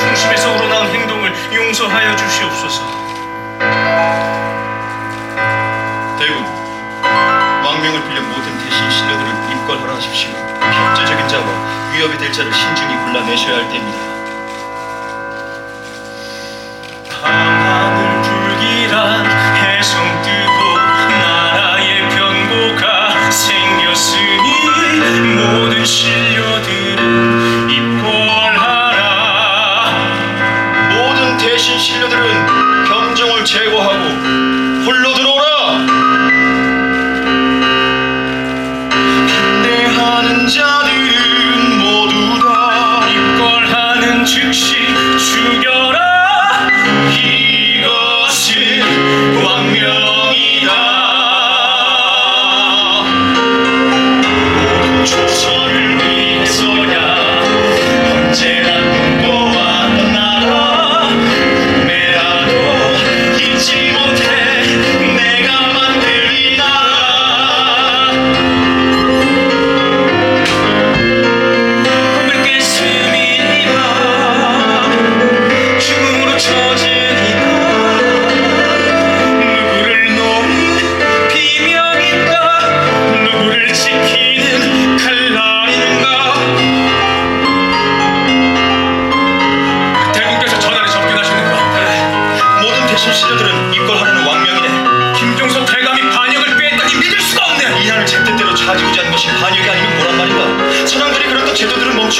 중심에서 우러나온 행동을 용서하여 주시옵소서. 대군, 왕명을 빌려 모든 대신 신뢰들을 입건하라 하십시오. 협조적인 자와 위협이 될 자를 신중히 골라내셔야 할 때입니다.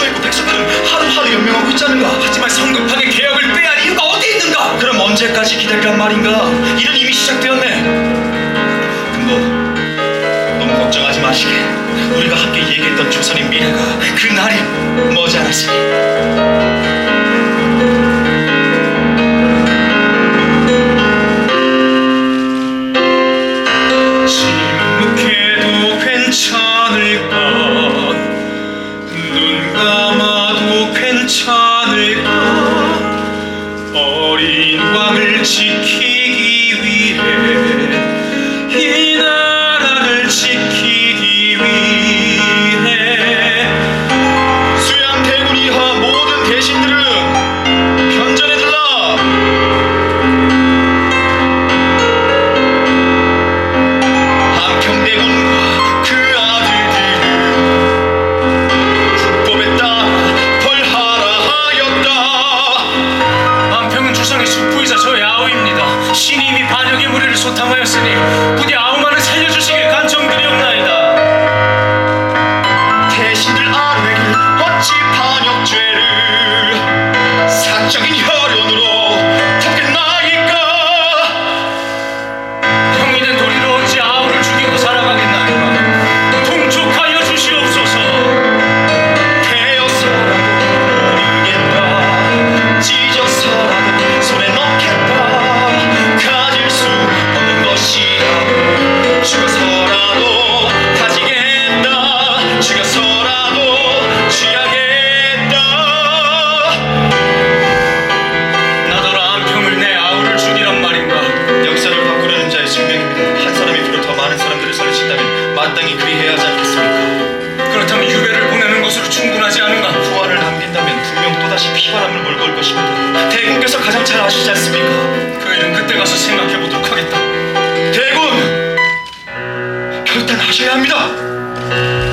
주의 백성들은 하루하루 연명하고 있자는가? 하지만 성급하게 계약을 빼야 할 이유가 어디 있는가? 그럼 언제까지 기다릴란 말인가? 일은 이미 시작되었네. 근데 너무 걱정하지 마시게. 우리가 함께 얘기했던 조선의 미래가 그 날이 머지않았으니. chique. 마땅히 그리 해야지 않겠습니까? 그렇다면 유배를 보내는 것으로 충분하지 않은가? 부활을 남긴다면 분명 또다시 피바람을 몰걸 것입니다. 대군께서 가장 잘 아시지 않습니까? 그 일은 그때 가서 생각해 보도록 하겠다. 대군! 결단하셔야 합니다!